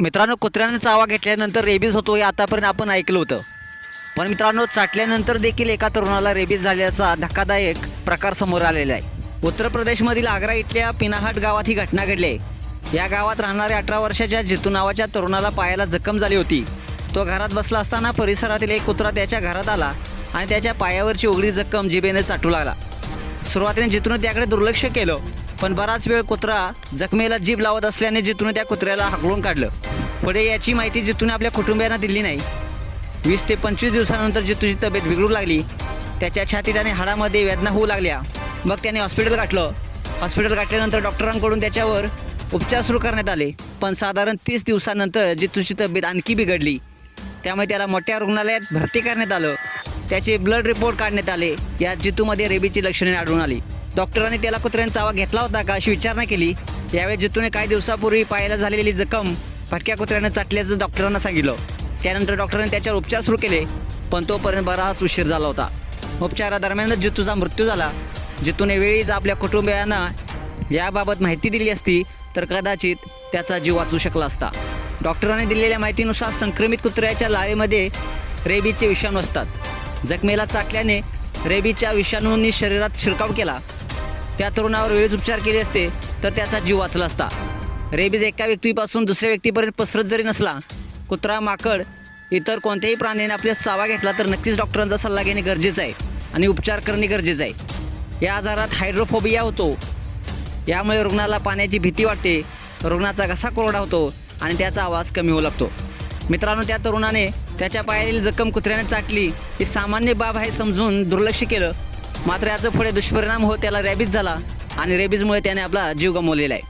मित्रांनो कुत्र्यानं चावा घेतल्यानंतर रेबीज होतो हे आतापर्यंत आपण ऐकलं होतं. पण मित्रांनो चाटल्यानंतर देखील एका तरुणाला रेबीज झाल्याचा धक्कादायक प्रकार समोर आलेला आहे. उत्तर प्रदेशमधील आग्रा इथल्या पिनाहाट गावात ही घटना घडली आहे. या गावात राहणाऱ्या अठरा वर्षाच्या जितू नावाच्या तरुणाला पायाला जखम झाली होती. तो घरात बसला असताना परिसरातील एक कुत्रा त्याच्या घरात आला आणि त्याच्या पायावरची उघडी जखम जिभेने चाटू लागला. सुरुवातीने जितूने त्याकडे दुर्लक्ष केलं पण बराच वेळ कुत्रा जखमेला जीभ लावत असल्याने जितूने त्या कुत्र्याला हाकलून काढलं. पुढे याची माहिती जितून आपल्या कुटुंबियांना दिली नाही. वीस ते पंचवीस दिवसानंतर जितूची तब्येत बिघडू लागली त्याच्या छातीत आणि हाडामध्ये वेदना होऊ लागल्या. मग त्याने हॉस्पिटल गाठलं. हॉस्पिटल गाठल्यानंतर डॉक्टरांकडून त्याच्यावर उपचार सुरू करण्यात आले. पण साधारण तीस दिवसानंतर जितूची तब्येत आणखी बिघडली त्यामुळे त्याला मोठ्या रुग्णालयात भरती करण्यात आलं. त्याचे ब्लड रिपोर्ट काढण्यात आले. यात जितूमध्ये रेबीची लक्षणे आढळून आली. डॉक्टरांनी त्याला कुत्र्यांचा आवा घेतला होता का अशी विचारणा केली. यावेळी जितूने काही दिवसापूर्वी पायाला झालेली जखम फटक्या कुत्र्यानं चाटल्याचं डॉक्टरांना सांगितलं. त्यानंतर डॉक्टरांनी त्याच्यावर उपचार सुरू केले पण तोपर्यंत बराच उशीर झाला होता. उपचारादरम्यानच जितूचा मृत्यू झाला. जितूने वेळीच आपल्या कुटुंबियांना याबाबत माहिती दिली असती तर कदाचित त्याचा जीव वाचू शकला असता. डॉक्टरांनी दिलेल्या माहितीनुसार संक्रमित कुत्र्याच्या लाळेमध्ये रेबीचे विषाणू असतात. जखमेला चाटल्याने रेबीच्या विषाणूंनी शरीरात शिरकाव केला. त्या तरुणावर वेळीच उपचार केले असते तर त्याचा जीव वाचला असता. रेबीज एका व्यक्तीपासून दुसऱ्या व्यक्तीपर्यंत पसरत जरी नसला कुत्रा माकड इतर कोणत्याही प्राण्याने आपल्या चावा घेतला तर नक्कीच डॉक्टरांचा सल्ला घेणे गरजेचं आहे आणि उपचार करणे गरजेचं आहे. या आजारात हायड्रोफोबिया होतो. यामुळे रुग्णाला पाण्याची भीती वाटते रुग्णाचा घसा कोरडा होतो आणि त्याचा आवाज कमी होऊ लागतो. मित्रांनो त्या तरुणाने त्याच्या पायातील जखम कुत्र्याने चाटली. ही सामान्य बाब आहे समजून दुर्लक्ष केलं. मात्र याचं पुढे दुष्परिणाम होत त्याला रॅबीज झाला आणि रेबीजमुळे त्याने आपला जीव गमावलेला आहे.